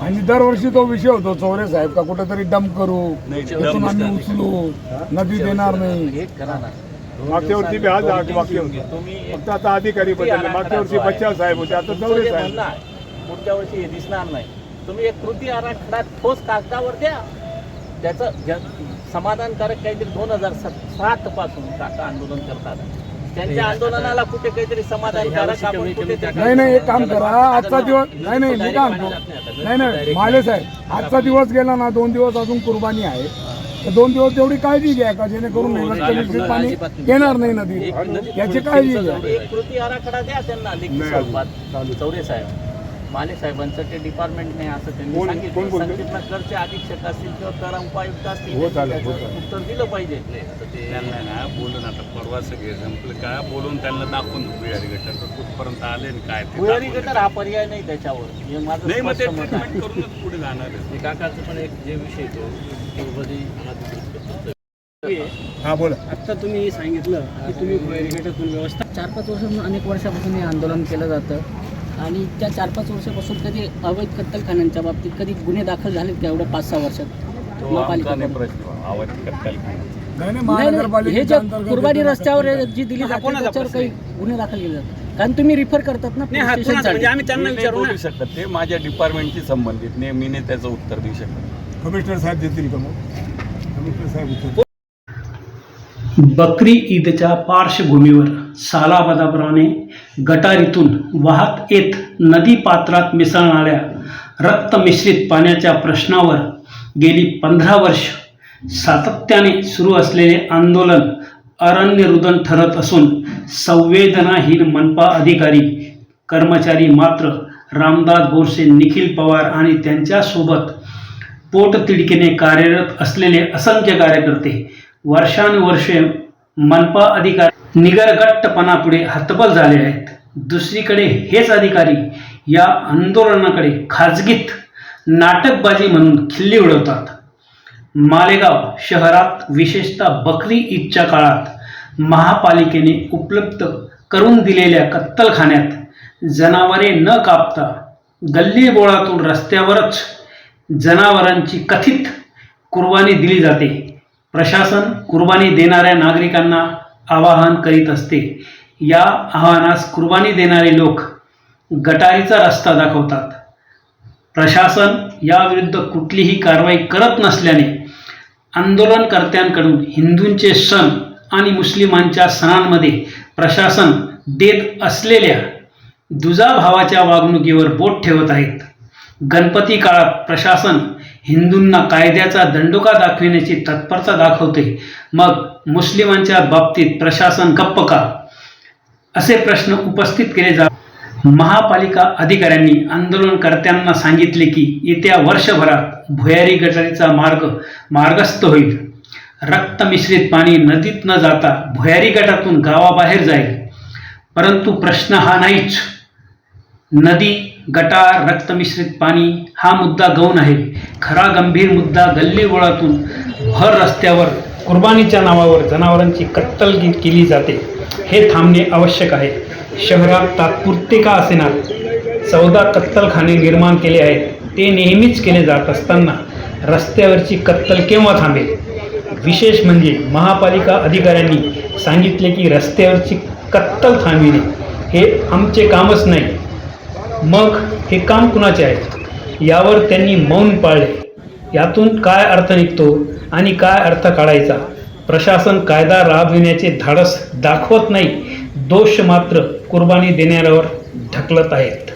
आणि दरवर्षी तो विषय होतो चौरे साहेब का कुठेतरी डंप करू आम्ही उचलू नदी देणार नाही. मागच्या वर्षी बी आज आठ वाक्य होते. फक्त आता अधिकारी बदलले. मागच्या वर्षी बच्चा साहेब होते. आता दौरे साहेब. पुढच्या वर्षी हे दिसणार नाही. तुम्ही एक कृती आराखडा ठोस कागदावर द्या. त्याचं ज- समाधानकारक काहीतरी दोन हजार सात पासून काका आंदोलन करतात. त्यांच्या आंदोलनाला कुठे काहीतरी समाधानकारक आपण कुठे ते- नाही? नाही एक काम करा. आजचा दिवस नाही नाही मी काय म्हणतो? नाही नाही माले साहेब आजचा दिवस गेला ना दोन दिवस अजून कुर्बानी आहे. तर दोन दिवस तेवढी काळजी घ्या का जेणेकरून रस्त्याने पाणी येणार नाही नदीत. याची काळजी घ्या. एक कृती आराखडा द्या त्यांना स्वरूपात. चौरे साहेब. माने साहेबांचं ते डिपार्टमेंट नाही असं त्यांनी कोण- कोण सांगितलं बोलतोय? संघटना करचे अधीक्षक असतील किंवा कर उपायुक्त असतील हो, चालेल, हो, त्याचं चालेल. उत्तर दिलं पाहिजे. त्यांना ना बोलून आता परवा सगळे संपलं का? बोलून त्यांना दाखवून बिहारी गटाचं कुठपर्यंत आले आणि काय ते भुयारी दाखवून गटर हा पर्याय नाही त्याच्यावर. हे माझं नाही मग ते स्पष्ट मत आहे. ट्रीटमेंट करूनच पुढे जाणार आहे. काकाचं पण एक जे विषय तो पूर्वधी हा बोला. आता तुम्ही सांगितलं की तुम्ही बॅरिगेटातून व्यवस्था चार पाच वर्षापासून अनेक वर्षापासून हे आंदोलन केलं जातं. आणि त्या चार पाच वर्षापासून कधी अवैध कत्तलखान्यांच्या बाबतीत कधी गुन्हे दाखल झालेत का एवढ्या पाच सहा वर्षात? महापालिका नाही, हे जे कुर्बानी रस्त्यावर जी दिली जाते त्याच्यावर काही गुन्हे दाखल केले जातात. कारण तुम्ही रिफर करतात ना हा म्हणजे. आम्ही त्यांना नाही विचारू शकत ते माझ्या डिपार्टमेंटशी संबंधित. नाही मी नाही त्याचं उत्तर देऊ शकत. कमिशनर साहेब देतील का मग? कमिशनर साहेब उत्तर बकरी ईदच्या पार्श्वभूमीवर सालाबादाप्रमाणे गटारीतून वाहत येत नदी पात्रात मिसळणाऱ्या रक्तमिश्रित पाण्याच्या प्रश्नावर गेली पंधरा वर्ष सातत्याने सुरू असलेले आंदोलन अरण्यरुदन ठरत असून संवेदनाहीन मनपा अधिकारी कर्मचारी मात्र रामदास बोरसे निखिल पवार आणि त्यांच्यासोबत पोटतिडकीने कार्यरत असलेले असंख्य कार्यकर्ते वर्षानुवर्षे मनपा अधिकारी निगरगट्टपणापुढे हतबल झाले आहेत. दुसरीकडे हेच अधिकारी या आंदोलनाकडे खाजगीत नाटकबाजी म्हणून खिल्ली उडवतात. मालेगाव शहरात विशेषतः बकरी ईदच्या काळात महापालिकेने उपलब्ध करून दिलेल्या कत्तलखान्यात जनावरे न कापता गल्ली बोळातून रस्त्यावरच जनावरांची कथित कुर्बानी दिली जाते. प्रशासन कुर्बानी देणाऱ्या नागरिकांना आवाहन करीत असते. या आव्हानास कुर्बानी देणारे लोक गटारीचा रस्ता दाखवतात. प्रशासन याविरुद्ध कुठलीही कारवाई करत नसल्याने आंदोलनकर्त्यांकडून हिंदूंचे सण आणि मुस्लिमांच्या सणांमध्ये प्रशासन देत असलेल्या दुजाभावाच्या वागणुकीवर बोट ठेवत आहेत. गणपती काळात प्रशासन हिंदूंना कायद्याचा दंडोका दाखविण्याची तत्परता दाखवते. मग मुस्लिमांच्या बाबतीत प्रशासन गप्प का? असे प्रश्न उपस्थित केले जात महापालिका अधिकाऱ्यांनी आंदोलनकर्त्यांना सांगितले की येत्या वर्षभरात भुयारी गटारीचा मार्ग मार्गस्थ होईल. रक्त मिश्रित पाणी नदीत न जाता भुयारी गटातून गावाबाहेर जाईल. परंतु प्रश्न हा नाहीच. नदी गटार रक्तमिश्रित पाणी हा मुद्दा गौण आहे. खरा गंभीर मुद्दा गल्लीबोळातून भर रस्त्यावर कुर्बानीच्या नावावर जनावरांची कत्तल केली जाते. हे थांबणे आवश्यक आहे. शहरात तात्पुरते का असेना? चौदा कत्तलखाने निर्माण केले आहेत. ते नेहमीच केले जात असताना रस्त्यावरची कत्तल केव्हा थांबेल? विशेष म्हणजे महापालिका अधिकाऱ्यांनी सांगितले की रस्त्यावरची कत्तल थांबविणे हे आमचे कामच नाही. मग हे काम कुणाचे आहे? यावर त्यांनी मौन पाळले. यातून काय अर्थ निघतो आणि काय अर्थ काढायचा? प्रशासन कायदा राबविण्याचे धाडस दाखवत नाही दोष मात्र कुर्बानी देणाऱ्यावर ढकलत आहेत.